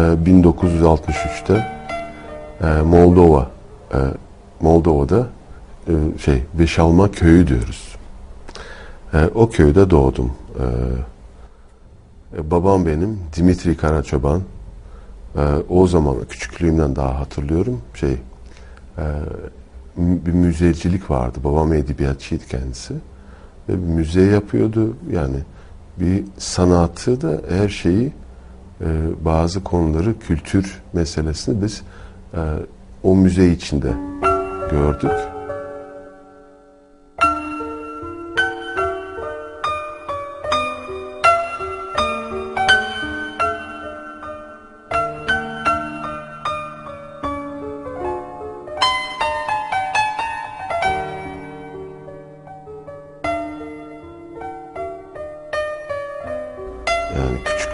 1963'te e, Moldova e, Moldova'da e, şey Beşalma köyü diyoruz. O köyde doğdum. Babam benim Dimitri Karaçoban. O zaman küçüklüğümden daha hatırlıyorum. Şey bir müzecilik vardı. Babam edebiyatçıydı kendisi. Ve bir müze yapıyordu. Yani bir sanatı da her şeyi e, bazı konuları kültür meselesini biz e, o müze içinde gördük.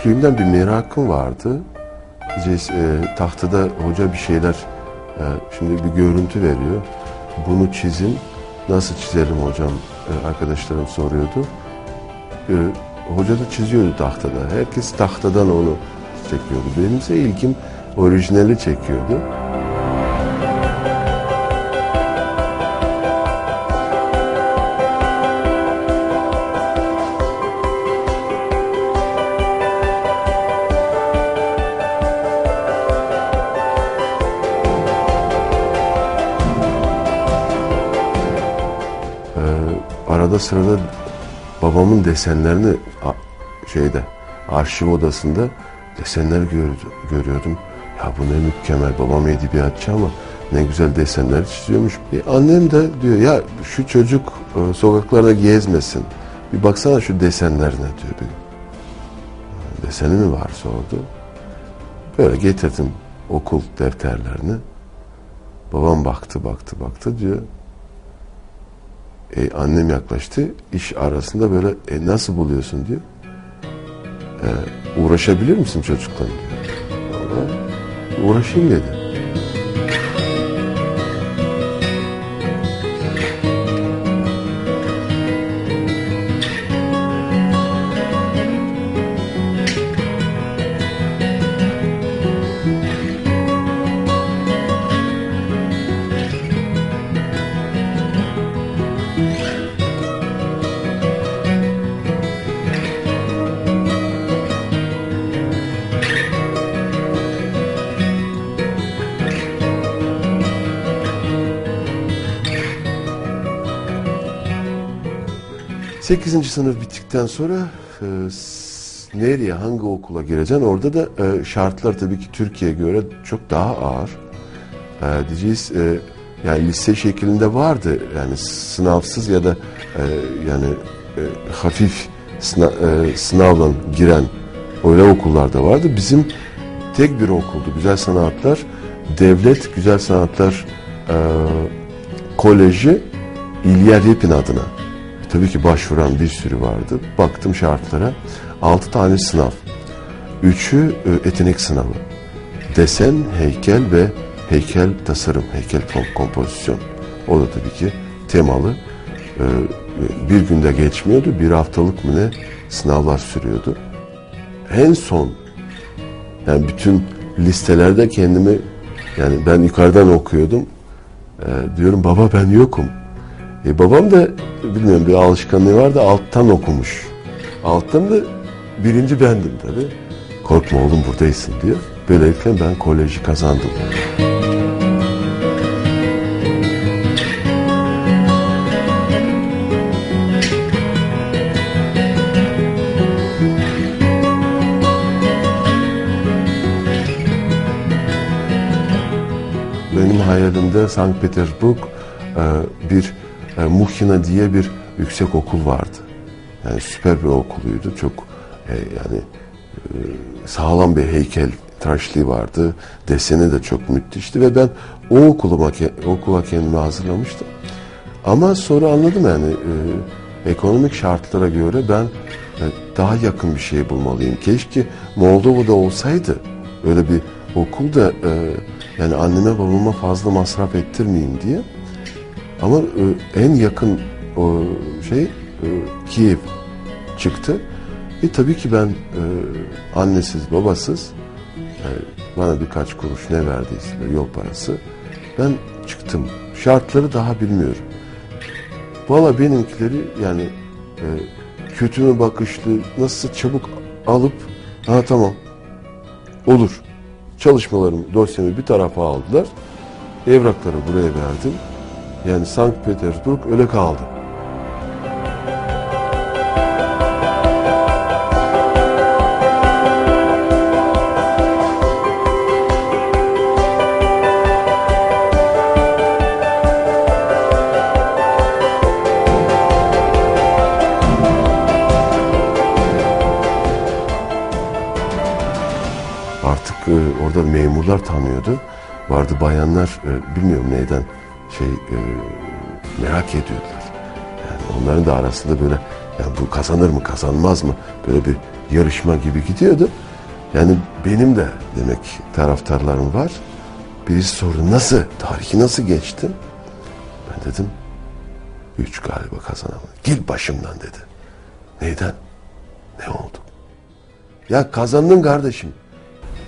Küçüklüğümden bir merakım vardı. E, tahtada hoca bir şeyler e, şimdi bir görüntü veriyor. Bunu çizin. Nasıl çizelim hocam? E, arkadaşlarım soruyordu. E, hoca da çiziyordu tahtada. Herkes tahtadan onu çekiyordu. Benimse ilkim orijinali çekiyordu. Arada sırada babamın desenlerini şeyde arşiv odasında desenler gör- görüyordum. Ya bu ne mükemmel babam edebiyatçı ama ne güzel desenler çiziyormuş. E, annem de diyor ya şu çocuk e, sokaklarda gezmesin. Bir baksana şu desenlerine diyor. Bir, deseni mi var sordu. Böyle getirdim okul defterlerini. Babam baktı baktı baktı diyor. E, annem yaklaştı. İş arasında böyle e, nasıl buluyorsun diyor. E, uğraşabilir misin çocukla diyor. Uğraşayım dedi. Sekizinci sınıf bittikten sonra e, nereye, hangi okula gireceksin? Orada da e, şartlar tabii ki Türkiye'ye göre çok daha ağır. E, diyeceğiz, e, yani lise şeklinde vardı. Yani sınavsız ya da e, yani e, hafif sınav, e, sınavla giren öyle okullar da vardı. Bizim tek bir okuldu. Güzel Sanatlar, Devlet Güzel Sanatlar e, Koleji İlyer Yepin adına. Tabii ki başvuran bir sürü vardı. Baktım şartlara. Altı tane sınav. Üçü e, yetenek sınavı. Desen, heykel ve heykel tasarım, heykel kom- kompozisyon. O da tabii ki temalı. E, bir günde geçmiyordu. Bir haftalık mı ne sınavlar sürüyordu. En son yani bütün listelerde kendimi yani ben yukarıdan okuyordum. E, diyorum baba ben yokum. E, babam da bilmiyorum bir alışkanlığı var da alttan okumuş. Alttan da birinci bendim tabii. Korkma oğlum buradaysın diyor. Böylelikle ben koleji kazandım. Benim hayalimde Sankt Petersburg e, bir e, Muhina diye bir yüksek okul vardı. Yani süper bir okuluydu. Çok e, yani e, sağlam bir heykel tıraşlığı vardı. Deseni de çok müthişti ve ben o okuluma okula kendimi hazırlamıştım. Ama sonra anladım yani e, ekonomik şartlara göre ben e, daha yakın bir şey bulmalıyım. Keşke Moldova'da olsaydı öyle bir okul da e, yani anneme babama fazla masraf ettirmeyeyim diye. Ama e, en yakın şey e, Kiev çıktı. E tabii ki ben e, annesiz babasız E, bana birkaç kuruş ne verdiyse yol parası. Ben çıktım. Şartları daha bilmiyorum. Valla benimkileri yani e, kötü mü bakışlı nasıl çabuk alıp ha tamam olur çalışmalarım dosyamı bir tarafa aldılar evrakları buraya verdim yani Sankt Petersburg öyle kaldı. Artık e, orada memurlar tanıyordu. Vardı bayanlar e, bilmiyorum neyden şey e, merak ediyorlar. Yani onların da arasında böyle yani bu kazanır mı kazanmaz mı böyle bir yarışma gibi gidiyordu. Yani benim de demek taraftarlarım var. Birisi sordu nasıl tarihi nasıl geçtin? Ben dedim üç galiba kazanamadım. Gil başımdan dedi. Neyden? Ne oldu? Ya kazandın kardeşim.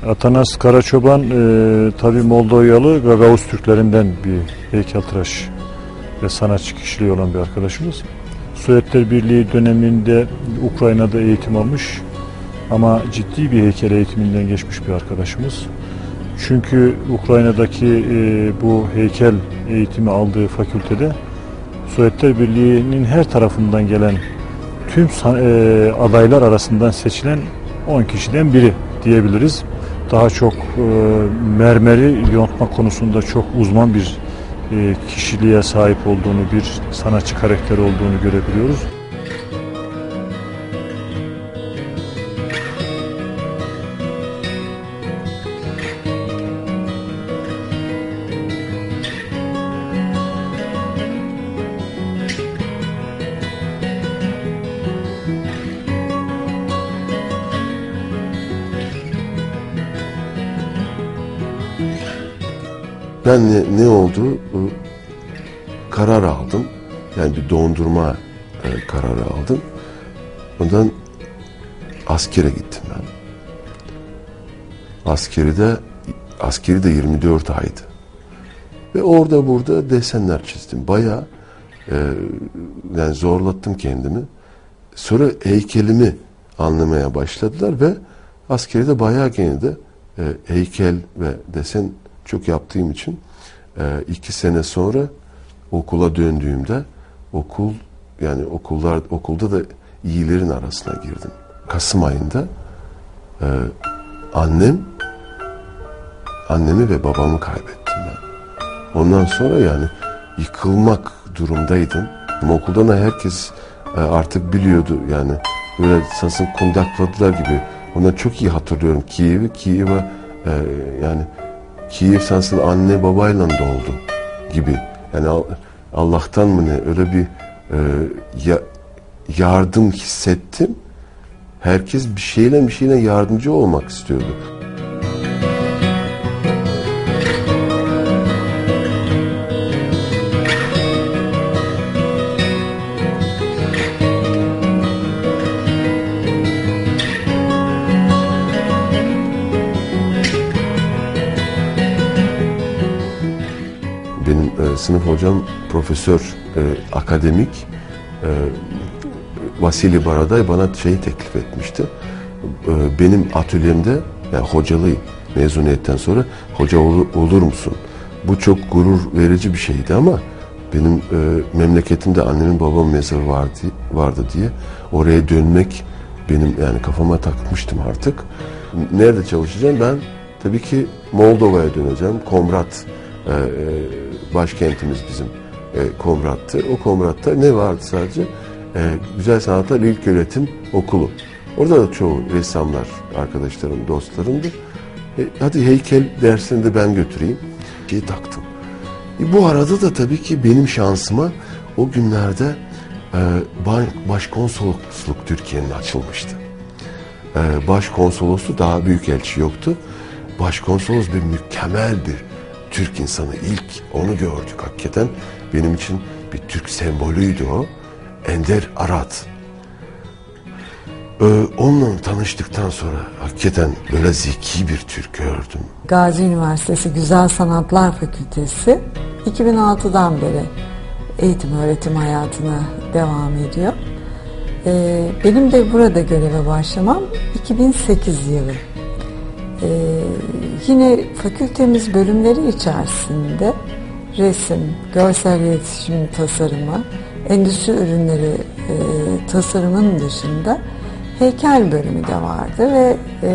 Atanas Karaçoban e, tabi Moldovyalı Gagavuz Türklerinden bir heykeltıraş ve sanatçı kişiliği olan bir arkadaşımız. Sovyetler Birliği döneminde Ukrayna'da eğitim almış ama ciddi bir heykel eğitiminden geçmiş bir arkadaşımız. Çünkü Ukrayna'daki e, bu heykel eğitimi aldığı fakültede Sovyetler Birliği'nin her tarafından gelen tüm e, adaylar arasından seçilen 10 kişiden biri diyebiliriz. Daha çok e, mermeri yontma konusunda çok uzman bir e, kişiliğe sahip olduğunu, bir sanatçı karakteri olduğunu görebiliyoruz. Ben ne, ne oldu? Karar aldım. Yani bir dondurma e, kararı aldım. Ondan askere gittim ben. Askeri de askeri de 24 aydı. Ve orada burada desenler çizdim. Bayağı e, yani zorlattım kendimi. Sonra heykelimi anlamaya başladılar ve askeri de bayağı gene de e, heykel ve desen çok yaptığım için e, iki sene sonra okula döndüğümde okul yani okullar okulda da iyilerin arasına girdim. Kasım ayında e, annem annemi ve babamı kaybettim ben. Ondan sonra yani yıkılmak durumdaydım. Ama okuldan da herkes e, artık biliyordu yani böyle sanırsın kundakladılar gibi. Ondan çok iyi hatırlıyorum Kiev'i. Kiev'e e, yani Kiev sanırsın anne babayla doldu gibi. Yani Al- Allah'tan mı ne öyle bir e, ya, yardım hissettim. Herkes bir şeyle bir şeyle yardımcı olmak istiyordu. Sınıf hocam profesör, e, akademik e, Vasili Baraday bana şeyi teklif etmişti. E, benim atölyemde yani hocalığı mezuniyetten sonra hoca olur, olur musun? Bu çok gurur verici bir şeydi ama benim e, memleketimde annemin babamın mezarı vardı, vardı diye oraya dönmek benim yani kafama takmıştım artık. Nerede çalışacağım? Ben tabii ki Moldova'ya döneceğim. Komrat e, e, başkentimiz bizim e, Komrat'tı. O Komrat'ta ne vardı sadece? E, Güzel Sanatlar İlköğretim Okulu. Orada da çoğu ressamlar, arkadaşlarım, dostlarımdı. E, hadi heykel dersini de ben götüreyim. Şey taktım. Bu arada da tabii ki benim şansıma o günlerde ba- başkonsolosluk Türkiye'nin açılmıştı. E, başkonsoloslu daha büyük elçi yoktu. Başkonsolos bir mükemmel bir Türk insanı ilk onu gördük hakikaten. Benim için bir Türk sembolüydü o. Ender Arat. Ee, onunla tanıştıktan sonra hakikaten böyle zeki bir Türk gördüm. Gazi Üniversitesi Güzel Sanatlar Fakültesi 2006'dan beri eğitim öğretim hayatına devam ediyor. Ee, benim de burada göreve başlamam 2008 yılı. Ee, yine fakültemiz bölümleri içerisinde resim, görsel iletişim tasarımı, endüstri ürünleri e, tasarımının dışında heykel bölümü de vardı ve e,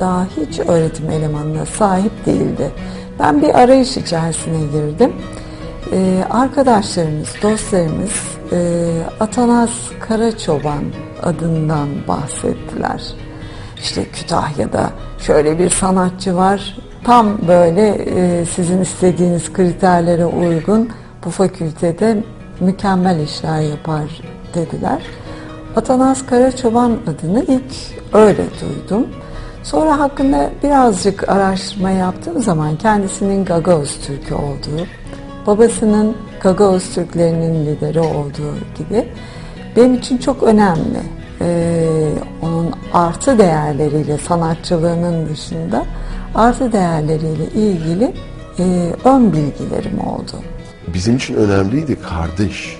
daha hiç öğretim elemanına sahip değildi. Ben bir arayış içerisine girdim. E, arkadaşlarımız, dostlarımız e, Atanas Karaçoban adından bahsettiler. İşte Kütahya'da şöyle bir sanatçı var. Tam böyle e, sizin istediğiniz kriterlere uygun bu fakültede mükemmel işler yapar dediler. Atanas Karaçoban adını ilk öyle duydum. Sonra hakkında birazcık araştırma yaptığım zaman kendisinin Gagavuz Türk'ü olduğu, babasının Gagavuz Türklerinin lideri olduğu gibi benim için çok önemli. Ee, onun artı değerleriyle sanatçılığının dışında artı değerleriyle ilgili e, ön bilgilerim oldu. Bizim için önemliydi kardeş.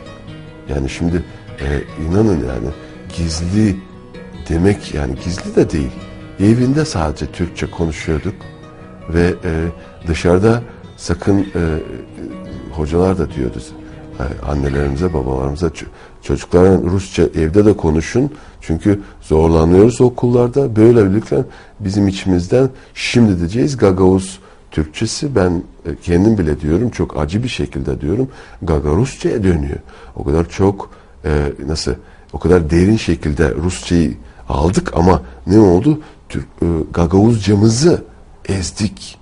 Yani şimdi e, inanın yani gizli demek yani gizli de değil. Evinde sadece Türkçe konuşuyorduk ve e, dışarıda sakın e, e, hocalar da diyordu e, annelerimize babalarımıza çocuklara Rusça evde de konuşun çünkü zorlanıyoruz okullarda böylelikle bizim içimizden şimdi diyeceğiz Gagavuz Türkçesi ben e, kendim bile diyorum çok acı bir şekilde diyorum Gagarusça'ya dönüyor. O kadar çok e, nasıl o kadar derin şekilde Rusçayı aldık ama ne oldu? Türk, e, Gagavuzcamızı ezdik.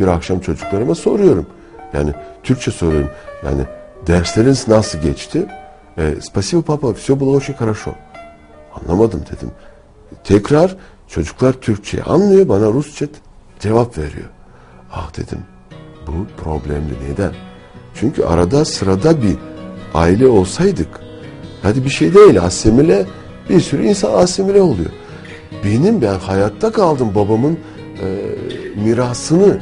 bir akşam çocuklarıma soruyorum. Yani Türkçe soruyorum. Yani dersleriniz nasıl geçti? E, Spasibo papa, все было очень хорошо. Anlamadım dedim. Tekrar çocuklar Türkçe anlıyor, bana Rusça cevap veriyor. Ah dedim, bu problemli. Neden? Çünkü arada sırada bir aile olsaydık, hadi bir şey değil, asimile, bir sürü insan asimile oluyor. Benim ben hayatta kaldım babamın e, mirasını,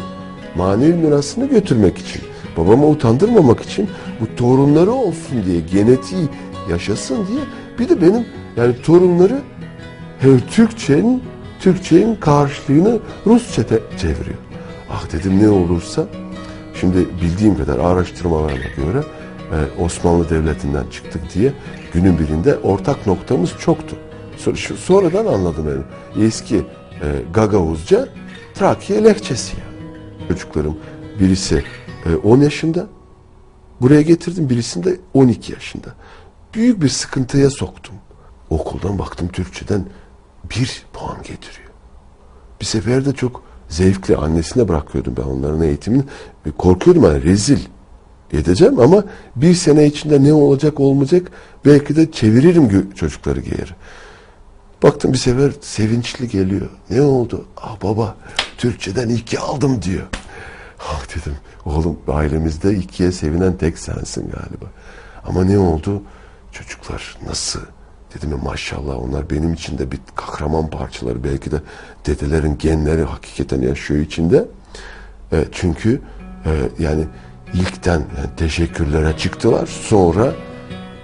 manevi mirasını götürmek için. Babamı utandırmamak için bu torunları olsun diye, genetiği yaşasın diye. Bir de benim yani torunları her Türkçenin Türkçenin karşılığını Rusça te- çeviriyor. Ah dedim ne olursa şimdi bildiğim kadar araştırmalarına göre e, Osmanlı Devleti'nden çıktık diye günün birinde ortak noktamız çoktu. Sonradan anladım yani. Eski e, Gagavuzca Trakya lehçesi yani. Çocuklarım birisi e, 10 yaşında buraya getirdim birisini de 12 yaşında. Büyük bir sıkıntıya soktum. Okuldan baktım Türkçeden bir puan getiriyor. Bir sefer de çok zevkli annesine bırakıyordum ben onların eğitimini. E, Korkuyordum hani rezil edeceğim ama bir sene içinde ne olacak olmayacak belki de çeviririm çocukları geri. Baktım bir sefer sevinçli geliyor. Ne oldu? Ah baba Türkçeden iki aldım diyor. Ah dedim oğlum ailemizde ikiye sevinen tek sensin galiba. Ama ne oldu? Çocuklar nasıl? Dedim ya maşallah onlar benim için de bir kahraman parçaları. Belki de dedelerin genleri hakikaten yaşıyor içinde. E, çünkü e, yani ilkten yani teşekkürlere çıktılar. Sonra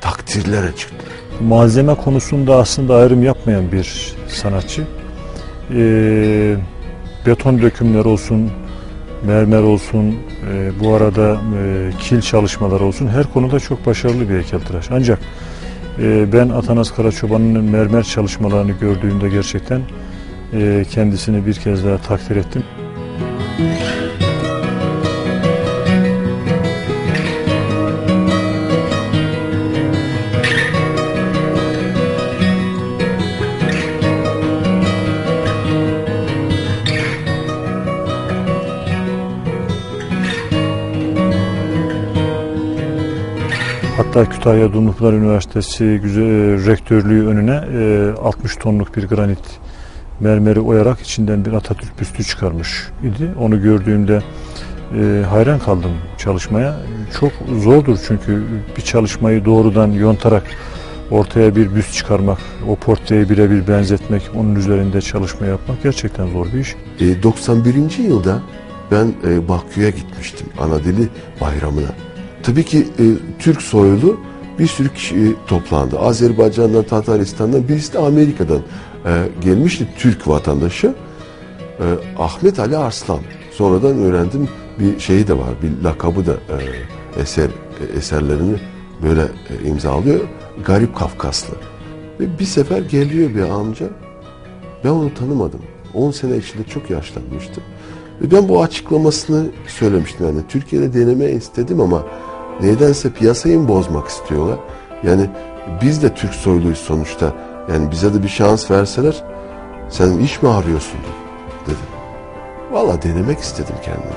takdirlere çıktılar. malzeme konusunda aslında ayrım yapmayan bir sanatçı. Ee, beton dökümler olsun, mermer olsun, e, bu arada e, kil çalışmalar olsun her konuda çok başarılı bir heykeltıraş. Ancak e, ben Atanas Karaçoban'ın mermer çalışmalarını gördüğümde gerçekten e, kendisini bir kez daha takdir ettim. Hatta Kütahya Dumlupınar Üniversitesi güzel, rektörlüğü önüne e, 60 tonluk bir granit mermeri oyarak içinden bir Atatürk büstü çıkarmış idi. Onu gördüğümde e, hayran kaldım çalışmaya. Çok zordur çünkü bir çalışmayı doğrudan yontarak ortaya bir büst çıkarmak, o portreye birebir benzetmek, onun üzerinde çalışma yapmak gerçekten zor bir iş. E, 91. yılda ben e, Bakü'ye gitmiştim ana dili bayramına. Tabii ki e, Türk soylu bir sürü kişi toplandı. Azerbaycan'dan, Tataristan'dan, birisi de Amerika'dan e, gelmişti Türk vatandaşı. E, Ahmet Ali Arslan. Sonradan öğrendim bir şeyi de var, bir lakabı da e, eser e, eserlerini böyle e, imzalıyor. Garip Kafkaslı. Ve bir sefer geliyor bir amca. Ben onu tanımadım. 10 sene içinde çok yaşlanmıştı. Ve ben bu açıklamasını söylemiştim yani. Türkiye'de deneme istedim ama nedense piyasayı mı bozmak istiyorlar? Yani biz de Türk soyluyuz sonuçta. Yani bize de bir şans verseler sen iş mi arıyorsun dedim. Valla denemek istedim kendimi.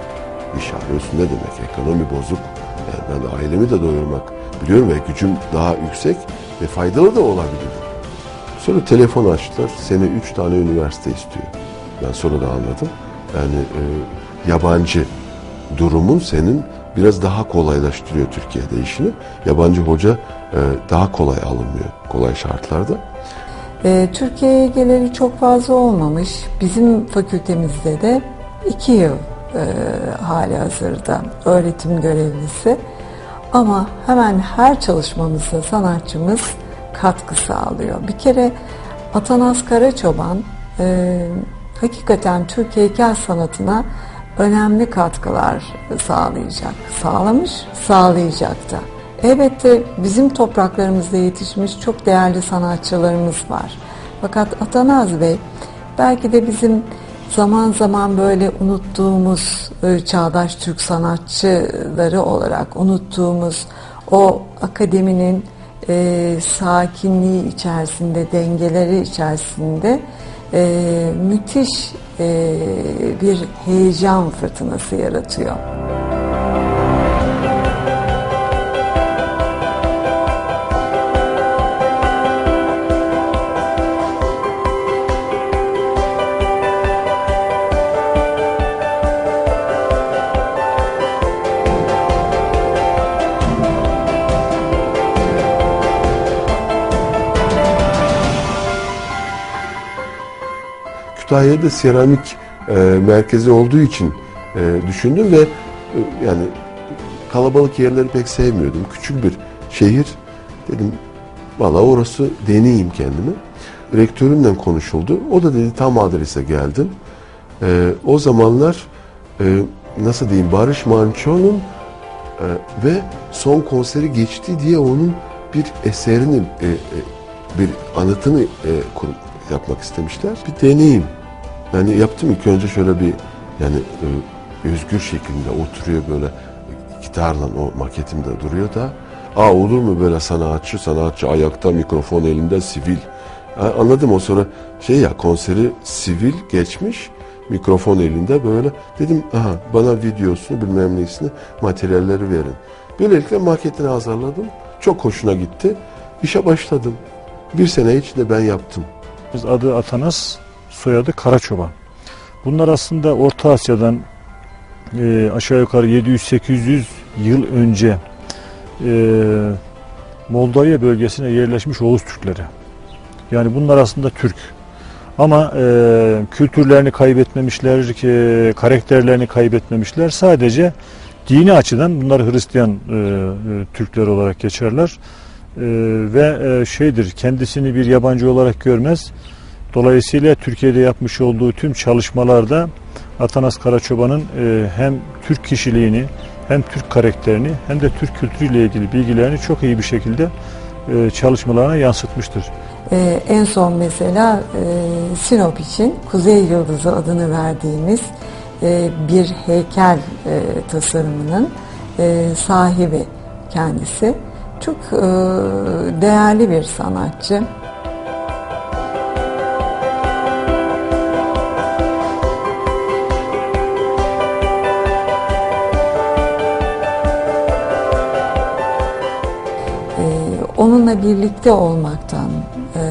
İş arıyorsun ne demek? Ekonomi bozuk. Yani ben ailemi de doyurmak biliyorum ve gücüm daha yüksek ve faydalı da olabilir. Sonra telefon açtılar. Seni üç tane üniversite istiyor. Ben sonra da anladım. Yani e, yabancı durumun senin biraz daha kolaylaştırıyor Türkiye'de işini. Yabancı hoca e, daha kolay alınmıyor kolay şartlarda. Ee, Türkiye'ye geleli çok fazla olmamış. Bizim fakültemizde de iki yıl e, hali hazırda öğretim görevlisi. Ama hemen her çalışmamızda sanatçımız katkı sağlıyor. Bir kere Atanas Karaçoban e, hakikaten Türk heykel sanatına önemli katkılar sağlayacak. Sağlamış, sağlayacak da. Elbette bizim topraklarımızda yetişmiş çok değerli sanatçılarımız var. Fakat Atanaz Bey belki de bizim zaman zaman böyle unuttuğumuz e, çağdaş Türk sanatçıları olarak unuttuğumuz o akademinin e, sakinliği içerisinde, dengeleri içerisinde e, müthiş e, bir heyecan fırtınası yaratıyor. Kütahya'da seramik e, merkezi olduğu için e, düşündüm ve e, yani kalabalık yerleri pek sevmiyordum. Küçük bir şehir. Dedim valla orası deneyeyim kendimi. Rektörümle konuşuldu. O da dedi tam adrese geldin. E, o zamanlar e, nasıl diyeyim Barış Manço'nun e, ve son konseri geçti diye onun bir eserini e, e, bir anıtını e, kur- yapmak istemişler. Bir deneyim. Yani yaptım ilk önce şöyle bir yani e, özgür şekilde oturuyor böyle gitarla o maketimde duruyor da aa olur mu böyle sanatçı sanatçı ayakta mikrofon elinde sivil Ha, anladım o sonra şey ya konseri sivil geçmiş mikrofon elinde böyle dedim aha bana videosunu bilmem neyisini materyalleri verin. Böylelikle maketini hazırladım. Çok hoşuna gitti. İşe başladım. Bir sene içinde ben yaptım. Biz adı Atanas, soyadı Karaçoban. Bunlar aslında Orta Asya'dan e, aşağı yukarı 700-800 yıl önce e, Moldova bölgesine yerleşmiş Oğuz Türkleri. Yani bunlar aslında Türk. Ama e, kültürlerini kaybetmemişler, ki, karakterlerini kaybetmemişler. Sadece dini açıdan bunlar Hristiyan e, e, Türkler olarak geçerler. E, ve e, şeydir kendisini bir yabancı olarak görmez. Dolayısıyla Türkiye'de yapmış olduğu tüm çalışmalarda Atanas Karaçoban'ın e, hem Türk kişiliğini hem Türk karakterini hem de Türk kültürüyle ilgili bilgilerini çok iyi bir şekilde e, çalışmalarına yansıtmıştır. Ee, en son mesela e, Sinop için Kuzey Yıldızı adını verdiğimiz e, bir heykel e, tasarımının e, sahibi kendisi. Çok e, değerli bir sanatçı. Onunla birlikte olmaktan, e,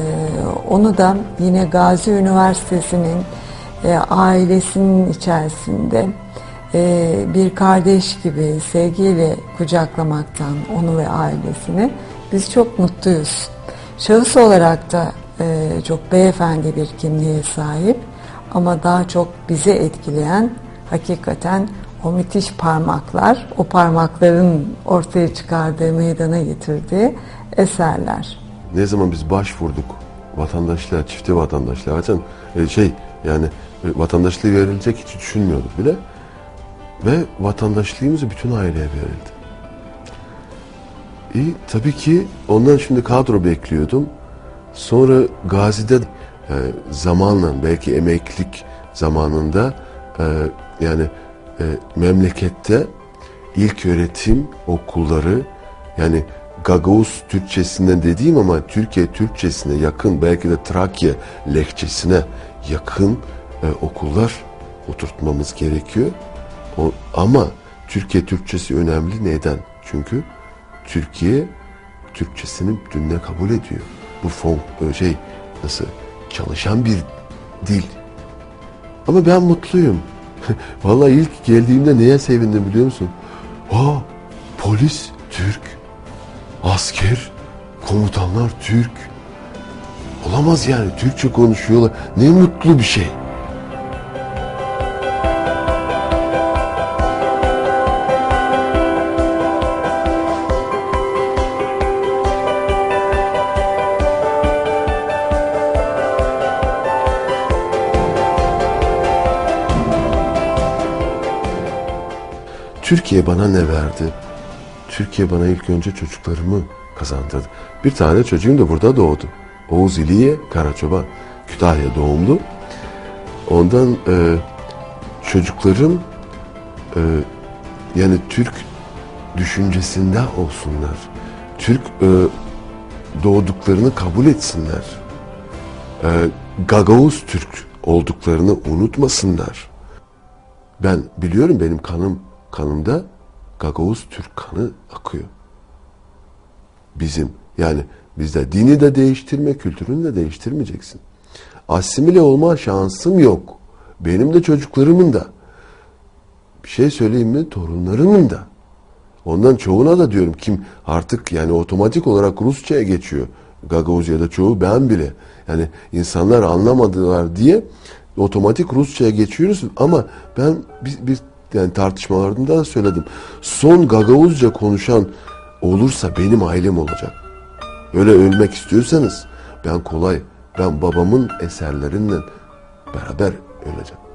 onu da yine Gazi Üniversitesi'nin e, ailesinin içerisinde e, bir kardeş gibi sevgiyle kucaklamaktan onu ve ailesini biz çok mutluyuz. Şahıs olarak da e, çok beyefendi bir kimliğe sahip ama daha çok bizi etkileyen hakikaten o müthiş parmaklar, o parmakların ortaya çıkardığı, meydana getirdiği eserler. Ne zaman biz başvurduk vatandaşlığa, çifte vatandaşlığa, zaten e, şey yani e, vatandaşlığı verilecek hiç düşünmüyorduk bile. Ve vatandaşlığımız bütün aileye verildi. İyi, tabii ki ondan şimdi kadro bekliyordum. Sonra Gazi'de e, zamanla belki emeklilik zamanında e, yani e, memlekette ilk öğretim okulları yani Gagavuz Türkçesinden dediğim ama Türkiye Türkçesine yakın belki de Trakya lehçesine yakın e, okullar oturtmamız gerekiyor. O, ama Türkiye Türkçesi önemli neden? Çünkü Türkiye Türkçesini bütününe kabul ediyor. Bu fon e, şey nasıl çalışan bir dil. Ama ben mutluyum. Vallahi ilk geldiğimde neye sevindim biliyor musun? Aa, polis Türk, asker, komutanlar Türk. Olamaz yani Türkçe konuşuyorlar. Ne mutlu bir şey. Türkiye bana ne verdi? Türkiye bana ilk önce çocuklarımı kazandırdı. Bir tane çocuğum da burada doğdu. Oğuz İliye Karaçoban, Kütahya doğumlu. Ondan e, çocuklarım e, yani Türk düşüncesinde olsunlar. Türk e, doğduklarını kabul etsinler. E, Gagavuz Türk olduklarını unutmasınlar. Ben biliyorum benim kanım kanımda Gagavuz Türk kanı akıyor. Bizim yani bizde dini de değiştirme, kültürünü de değiştirmeyeceksin. Asimile olma şansım yok. Benim de çocuklarımın da. Bir şey söyleyeyim mi? Torunlarımın da. Ondan çoğuna da diyorum kim artık yani otomatik olarak Rusça'ya geçiyor. Gagavuz ya da çoğu ben bile. Yani insanlar anlamadılar diye otomatik Rusça'ya geçiyoruz ama ben bir, bir yani tartışmalarında da söyledim. Son Gagavuzca konuşan olursa benim ailem olacak. Öyle ölmek istiyorsanız ben kolay, ben babamın eserlerinden beraber öleceğim.